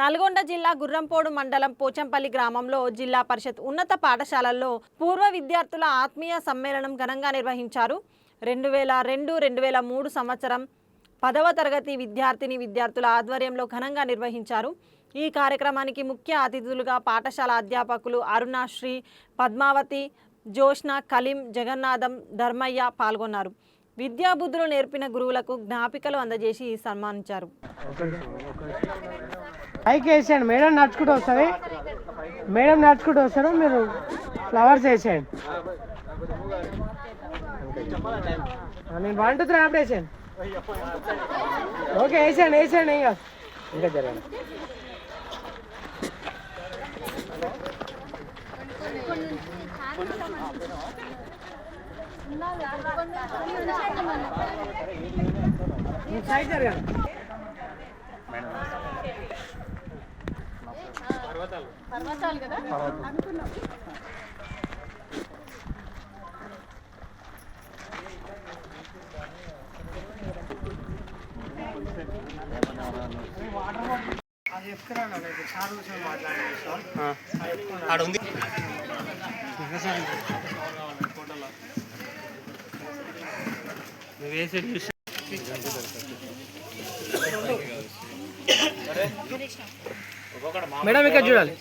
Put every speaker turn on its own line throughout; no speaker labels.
నల్గొండ జిల్లా గుర్రంపోడు మండలం పోచంపల్లి గ్రామంలో జిల్లా పరిషత్ ఉన్నత పాఠశాలల్లో పూర్వ విద్యార్థుల ఆత్మీయ సమ్మేళనం ఘనంగా నిర్వహించారు. రెండు వేల రెండు రెండు వేల మూడు సంవత్సరం పదవ తరగతి విద్యార్థిని విద్యార్థుల ఆధ్వర్యంలో ఘనంగా నిర్వహించారు. ఈ కార్యక్రమానికి ముఖ్య అతిథులుగా పాఠశాల అధ్యాపకులు అరుణాశ్రీ పద్మావతి జోష్న కలీం జగన్నాథం ధర్మయ్య పాల్గొన్నారు. విద్యాబుద్ధులు నేర్పిన గురువులకు జ్ఞాపికలు అందజేసి సన్మానించారు.
పైకి వేసేయండి మేడం నడుచుకుంటూ వస్తుంది. మేడం నడుచుకుంటూ వస్తారు. మీరు ఫ్లవర్స్ వేసేయండి. నేను వన్ అప్పుడు వేసేయండి. ఓకే వేసేయండి వేసేయండి ఇంకా. ఇంకా జరగండి సార్ కూర్చొని మాట్లాడేది
ఆడ ఉంది. నువ్వు వేసే చూసి
మేడం ఇక్కడ చూడాలి.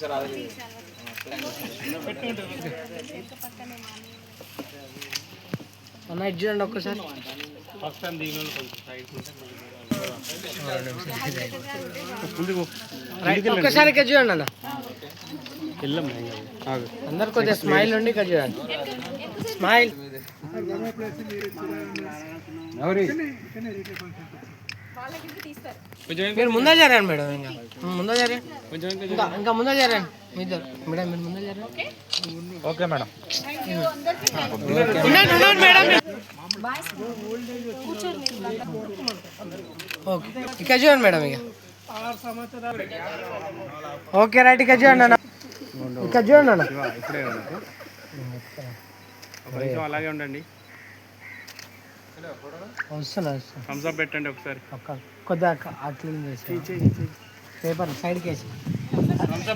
అన్న చూడండి ఒక్కసారి.
ఫస్ట్ టైం కొంచెం సైడ్
ఒక్కసారి ఇక్కడ చూడండి అన్న
వెళ్ళమ్మా ఆగు
అందరు కొద్దిగా స్మైల్ ఉండి ఇక్కడ చూడండి స్మైల్ మీరు ముందే జరగండి మేడం ఇంకా. ముందే జరగండి ఇంకా ఇంకా ముందే జరగండి మీ ఇద్దరు. మేడం మీరు ముందే జరగండి
ఓకే మేడం.
ఉండండి ఉండండి. Madam okay. ఇక్కడ చూడండి మేడం ఇక. ఓకే రైట్ ఇక్కడ చూడండి అన్న. ఇక్కడ చూడండి అన్న.
అలాగే ఉండండి.
వస్తున్నా వస్తున్నా.
పెట్టండి ఒకసారి.
కొద్దిగా అట్లా చేసి పేపర్ సైడ్కి వేసి.
థమ్స్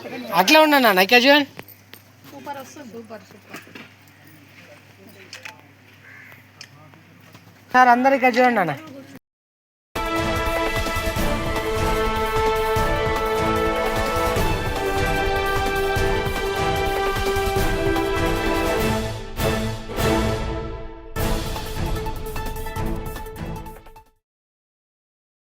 అప్ పెట్టండి అందరూ
అట్లా ఉన్నాను అన్న ఇక్కడ చూడండి సార్ అందరు ఇక్కడ చూడండి అన్న.